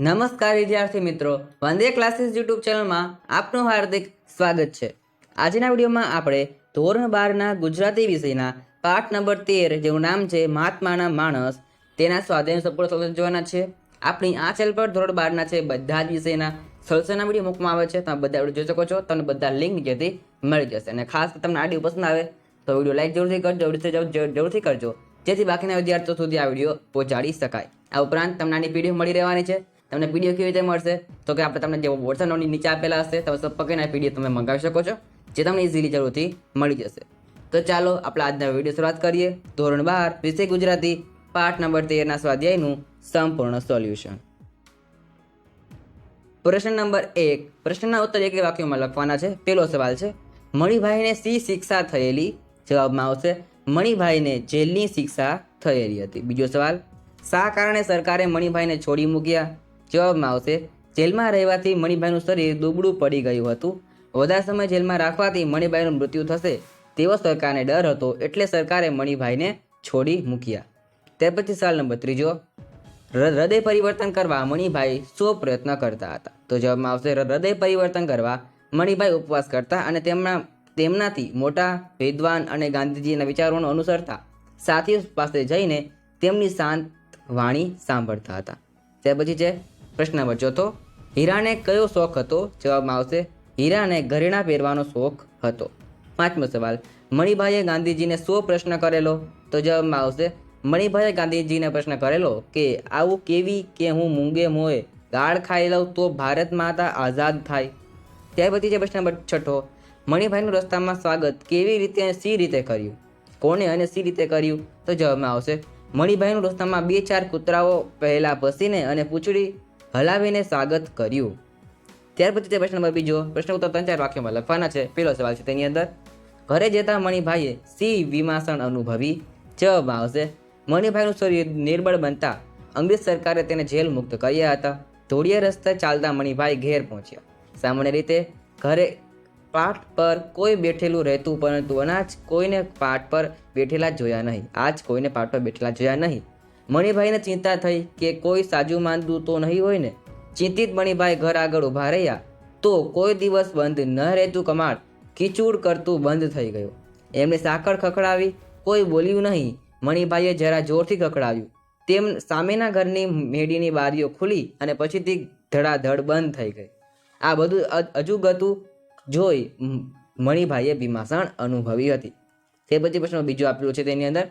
નમસ્કાર વિદ્યાર્થી મિત્રો, વંદે ક્લાસીસ યુટ્યુબ ચેનલમાં આપનું હાર્દિક સ્વાગત છે. આજના વિડીયોમાં આપણે ધોરણ બારના ગુજરાતી વિષયના પાઠ નંબર તેર, જેનું નામ છે મહાત્માના માણસ, તેના સ્વાધ્યાય સંપૂર્ણ સોલ્યુશન જોવાના છે. આપણી આ ચેનલ પર ધોરણ બારના છે બધા જ વિષયના સોલ્યુશનના વીડિયો મૂકવામાં આવે છે. તમે બધા વીડિયો જોઈ શકો છો, તમને બધા લિંક જેથી મળી જશે. અને ખાસ તમને આ વીડિયો પસંદ આવે તો વીડિયો લાઈક જરૂરથી કરજો જરૂરથી જરૂર- જરૂરથી કરજો. જેથી બાકીના વિદ્યાર્થીઓ સુધી આ વીડિયો પહોંચાડી શકાય. આ ઉપરાંત તમને આની પીડીએફ મળી રહેવાની છે. તમને પીડીએફ કેવી રીતે મળશે? તો કે આપણે તમને જે વોટ્સએપ નોટની નીચે આપેલા હશે, તમે સબ પકડીને પીડીએફ તમે મંગાવી શકો છો, જે તમને ઇઝીલી જરૂરથી મળી જશે. તો ચાલો, આપણે આજના વીડિયો શરૂઆત કરીએ. ધોરણ બાર, વિષય ગુજરાતી, પાઠ નંબર તેરના સ્વાધ્યાયનું સંપૂર્ણ સોલ્યુશન પ્રશ્ન નંબર એક. પ્રશ્નના ઉત્તર એક વાક્યોમાં લખવાના છે. પેલો સવાલ છે, મણિભાઈને સી શિક્ષા થયેલી? જવાબમાં આવશે, મણિભાઈને જેલની શિક્ષા થયેલી હતી. બીજો સવાલ, શા કારણે સરકારે મણિભાઈને છોડી મૂક્યા? જવાબમાં આવશે. જેલમાં રહેવાથી મણિભાઈનું શરીર દુબળું પડી ગયું હતું. વધારે સમય જેલમાં રાખવાથી મણિભાઈનું મૃત્યુ થશે. તેવો સરકારને ડર હતો એટલે સરકારે મણિભાઈને છોડી મૂક્યા. ત્યાર પછી સવાલ નંબર ત્રીજો. હૃદય પરિવર્તન કરવા મણિભાઈ શું પ્રયત્ન કરતા હતા. તો જવાબમાં આવશે હૃદય પરિવર્તન કરવા મણિભાઈ ઉપવાસ કરતા અને તેમના, તેમનાથી મોટા, વિદ્વાન અને ગાંધીજીના વિચારોને અનુસરતા સાથીઓ પાસે જઈને તેમની શાંત વાણી સાંભળતા હતા. ત્યાર પછી છે પ્રશ્ન નંબર ચોથો, હીરાને કયો શોખ હતો? જવાબમાં આવશે, હીરાને ઘરેણા પહેરવાનો શોખ હતો. પાંચમો સવાલ, મણિભાઈએ ગાંધીજીને શું પ્રશ્ન કરેલો? તો જવાબમાં આવશે, મણિભાઈએ ગાંધીજીને પ્રશ્ન કરેલો કે, આવું કેવી કે હું મૂંગે મોએ ગાળ ખાઈ લઉં તો ભારત માતા આઝાદ થાય? ત્યાર પછી છે પ્રશ્ન નંબર છઠ્ઠો, મણિભાઈનું રસ્તામાં સ્વાગત કેવી રીતે અને સી રીતે કર્યું? કોને અને સી રીતે કર્યું? તો જવાબમાં આવશે, મણિભાઈનું રસ્તામાં બે ચાર કૂતરાઓ પહેલાં પસીને અને પૂંછડી હલાવીને સ્વાગત કર્યું. ત્યાર પછી તે પ્રશ્ન નંબર બીજો પ્રશ્ન ઉત્તર ત્રણ ચાર વાક્યોમાં લખવાના છે. પેલો સવાલ છે તેની અંદર, ઘરે જતા મણિભાઈએ સી વિમાસણ અનુભવી? જવાબમાં આવશે, મણિભાઈનું શરીર નિર્બળ બનતા અંગ્રેજ સરકારે તેને જેલ મુક્ત કર્યા હતા. ધોળિયા રસ્તે ચાલતા મણિભાઈ ઘેર પહોંચ્યા. સામાન્ય રીતે ઘરે પાઠ પર કોઈ બેઠેલું રહેતું પરંતુ અનાજ કોઈને પાઠ પર બેઠેલા જોયા નહીં. આજ કોઈને પાઠ પર બેઠેલા જોયા નહીં. મણિભાઈને ચિંતા થઈ કે કોઈ સાજુ માંદું તો નહીં હોય ને? ચિંતિત મણિભાઈ ઘર આગળ ઊભા રહ્યા. તો કોઈ દિવસ બંધ ન રહેતું કમાડ કીચૂડ કરતું બંધ થઈ ગયું. એમણે સાકળ ખખડાવી કોઈ બોલ્યું નહીં. મણિભાઈએ જરા જોરથી ખખડાવ્યું. તેમ સામેના ઘરની મેડીની બારીઓ ખુલી અને પછીથી ધડાધડ બંધ થઈ ગઈ. આ બધું અજુગતું જોઈ મણિભાઈએ ભીમાસણ અનુભવી હતી. તે પછી પ્રશ્ન બીજો આપેલું છે તેની અંદર.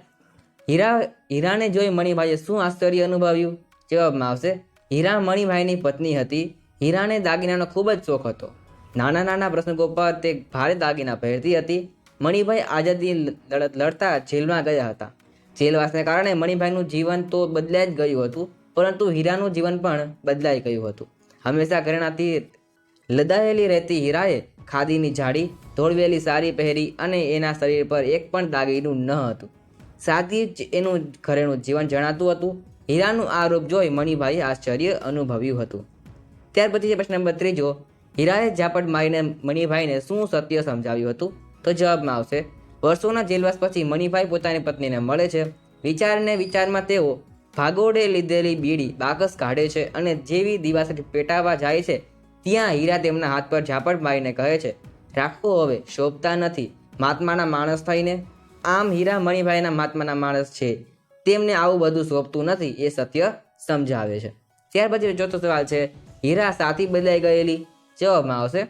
હીરા, હીરાને જોઈ મણિભાઈએ શું આશ્ચર્ય અનુભવ્યું? જવાબમાં આવશે, હીરા મણિભાઈની પત્ની હતી. હીરાને દાગીનાનો ખૂબ જ શોખ હતો. નાના નાના પ્રસંગો પર તે ભારે દાગીના પહેરતી હતી. મણિભાઈ આઝાદી લડત લડતા જેલમાં ગયા હતા. જેલવાસને કારણે મણિભાઈનું જીવન તો બદલાઈ જ ગયું હતું, પરંતુ હીરાનું જીવન પણ બદલાઈ ગયું હતું. હંમેશા ઘરેણાથી લદાયેલી રહેતી હીરાએ ખાદીની જાડી ધોળવેલી સાડી પહેરી અને એના શરીર પર એક પણ દાગીનું ન હતું. સાદી જ એનું ઘરેનું જીવન જણાતું હતું. હીરાનું આ રૂપ જોઈ મણિભાઈએ આશ્ચર્ય અનુભવ્યું હતું. ત્યાર પછી છે પ્રશ્ન નંબર ત્રીજો, હીરાએ ઝાપટ મારીને મણિભાઈને શું સત્ય સમજાવ્યું હતું? તો જવાબમાં આવશે, વર્ષોના જેલવાસ પછી મણિભાઈ પોતાની પત્નીને મળે છે. વિચારને વિચારમાં તેઓ ભાગોડે લીધેલી બીડી બાકસ કાઢે છે અને જેવી દિવાસથી પેટાવા જાય છે, ત્યાં હીરા તેમના હાથ પર ઝાપટ મારીને કહે છે, રાખો હવે, શોભતા નથી. મહાત્માના માણસ થઈને આમ હીરા મણિભાઈના મહાત્માના માણસ છે. તેમને આવું બધું સોંપતું નથી, એ સત્ય સમજાવે છે. ત્યાર પછી ચોથો સવાલ છે, હીરા સાથી બદલાઈ ગયેલી? જવાબમાં આવશે,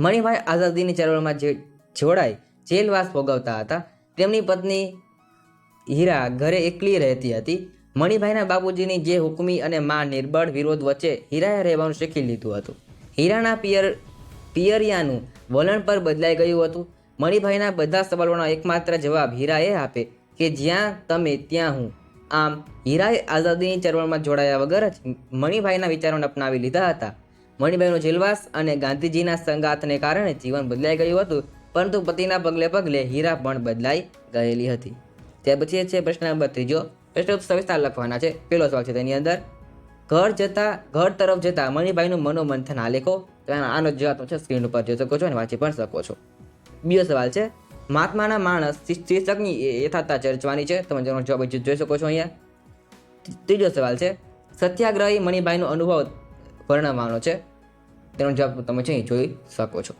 મણિભાઈ આઝાદીની ચળવળમાં જે જોડાઈ જેલવાસ ભોગવતા હતા. તેમની પત્ની હીરા ઘરે એકલી રહેતી હતી. મણિભાઈના બાપુજીની જે હુકમી અને મા નિર્બળ વિરોધ વચ્ચે હીરાએ રહેવાનું શીખી લીધું હતું. હીરાના પિયર પિયરિયાનું વલણ પર બદલાઈ ગયું હતું. મણિભાઈના બધા સવાલોનો એકમાત્ર જવાબ હીરાએ આપે કે જ્યાં તમે, ત્યાં હું. આમ હીરાએ આઝાદીની ચળવળમાં જોડાયા વગર જ મણિભાઈના વિચારોને અપનાવી લીધા હતા. મણિભાઈનો જેલવાસ અને ગાંધીજીના સંગાતને કારણે જીવન બદલાઈ ગયું હતું, પરંતુ પતિના પગલે પગલે હીરા પણ બદલાઈ ગયેલી હતી. ત્યાર પછી છે પ્રશ્ન નંબર ત્રીજો. પ્રશ્ન સવિસ્તાર લખવાના છે. પેલો સવાલ છે તેની અંદર, ઘર જતા, ઘર તરફ જતા મણિભાઈનું મનોમંથન આલેખો? તો એનો આનો જવાબ છે સ્ક્રીન ઉપર જોઈ શકો છો અને વાંચી પણ શકો છો. બીજો સવાલ છે. મહાત્માના માણસ શીર્ષકની યથાર્થતા ચર્ચવાની છે. તમે જેનો જવાબ જોઈ શકો છો અહીંયા. ત્રીજો સવાલ છે. સત્યાગ્રહી મણિભાઈનો અનુભવ વર્ણવવાનો છે. તેનો જવાબ તમે છે જોઈ શકો છો.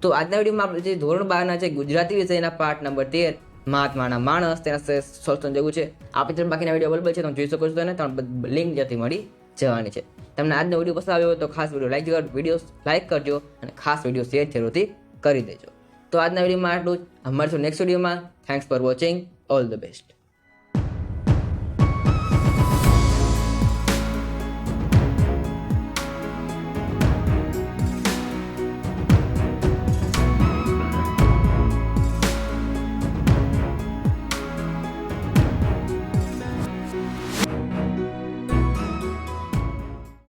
તો આજના વિડીયોમાં આપણે જે ધોરણ બારના છે ગુજરાતી વિષયના પાઠ નંબર તેર, મહાત્માના માણસ, તેના સોલ્યુશન જેવું છે આપણી તરફ બાકીના વીડિયો અવેલેબલ છે. તમે જોઈ શકો છો અને તમને લિંક જ્યાંથી મળી જવાની છે. તમને આજનો વીડિયો પસંદ આવ્યો તો ખાસ વીડિયો લાઈક કરજો, વીડિયો લાઈક કરજો અને ખાસ વીડિયો શેર જરૂરથી કરી દેજો. તો આજના વિડીયોમાં આટલું જ. મળશું નેક્સ્ટ વિડીયોમાં. Thanks for watching all the best